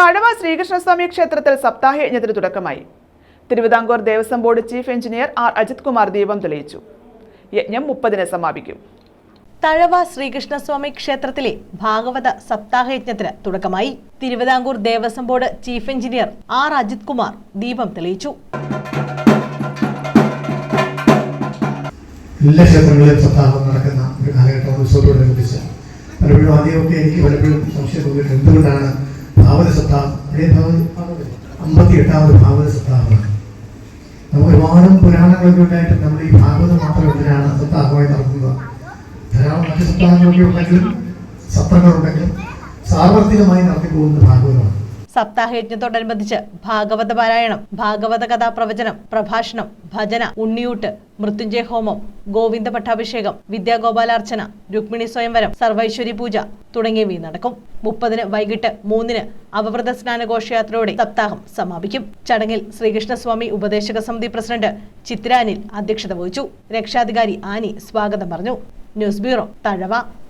തഴവ ശ്രീകൃഷ്ണസ്വാമി ക്ഷേത്രത്തിൽ സപ്താഹയജ്ഞത്തിന് തുടക്കമായി. Thiruvithamkoor Devaswom board chief engineer R Ajith Kumar ദീപം തെളിയിച്ചു. യജ്ഞം മുപ്പതിന് സമാപിക്കും. തഴവ ശ്രീകൃഷ്ണസ്വാമി ക്ഷേത്രത്തിലെ ഭാഗവത സപ്താഹയജ്ഞത്തിന് തുടക്കമായി. Thiruvithamkoor Devaswom board chief engineer R Ajith Kumar ദീപം തെളിയിച്ചു. എല്ലാ ക്ഷേത്രങ്ങളിലും സപ്താഹം നടക്കുന്ന ഒരു കാലഘട്ടം ഉത്സവത്തോടനുബന്ധിച്ച് പലപ്പോഴും ആദ്യമൊക്കെ എനിക്ക് പലപ്പോഴും സംശയം തോന്നിയിട്ടുണ്ട്. എന്തുകൊണ്ടാണ് ഭാവന സപ്താഹം അതേ ഭാവന അമ്പത്തി എട്ടാമത് നമുക്ക് ഒരുപാട് പുരാണങ്ങളൊക്കെ ഉണ്ടായിട്ട് നമ്മൾ ഈ ഭാഗവത മാത്രം എന്തിനാണ് സപ്താഹമായി നടത്തുന്നത്? ധാരാളം മറ്റ് സപ്താഹങ്ങളൊക്കെ ഉണ്ടെങ്കിലും സത്രങ്ങളുണ്ടെങ്കിലും സാർവത്രികമായി നടത്തിപ്പോകുന്നത് സപ്താഹയജ്ഞത്തോടനുബന്ധിച്ച് ഭാഗവത പാരായണം ഭാഗവത കഥാപ്രവചനം പ്രഭാഷണം ഭജന ഉണ്ണിയൂട്ട് മൃത്യുഞ്ജയ ഹോമം ഗോവിന്ദ പട്ടാഭിഷേകം വിദ്യാഗോപാലാർച്ചന രുക്മിണി സ്വയംവരം സർവൈശ്വരി പൂജ തുടങ്ങിയവയും നടക്കും. മുപ്പതിന് വൈകിട്ട് മൂന്നിന് അവവ്രത സ്നാന ഘോഷയാത്രയോടെ സപ്താഹം സമാപിക്കും. ചടങ്ങിൽ ശ്രീകൃഷ്ണസ്വാമി ഉപദേശക സമിതി പ്രസിഡന്റ് ചിത്രാനിൽ അധ്യക്ഷത വഹിച്ചു. രക്ഷാധികാരി ആനി സ്വാഗതം പറഞ്ഞു. News bureau Thazhava.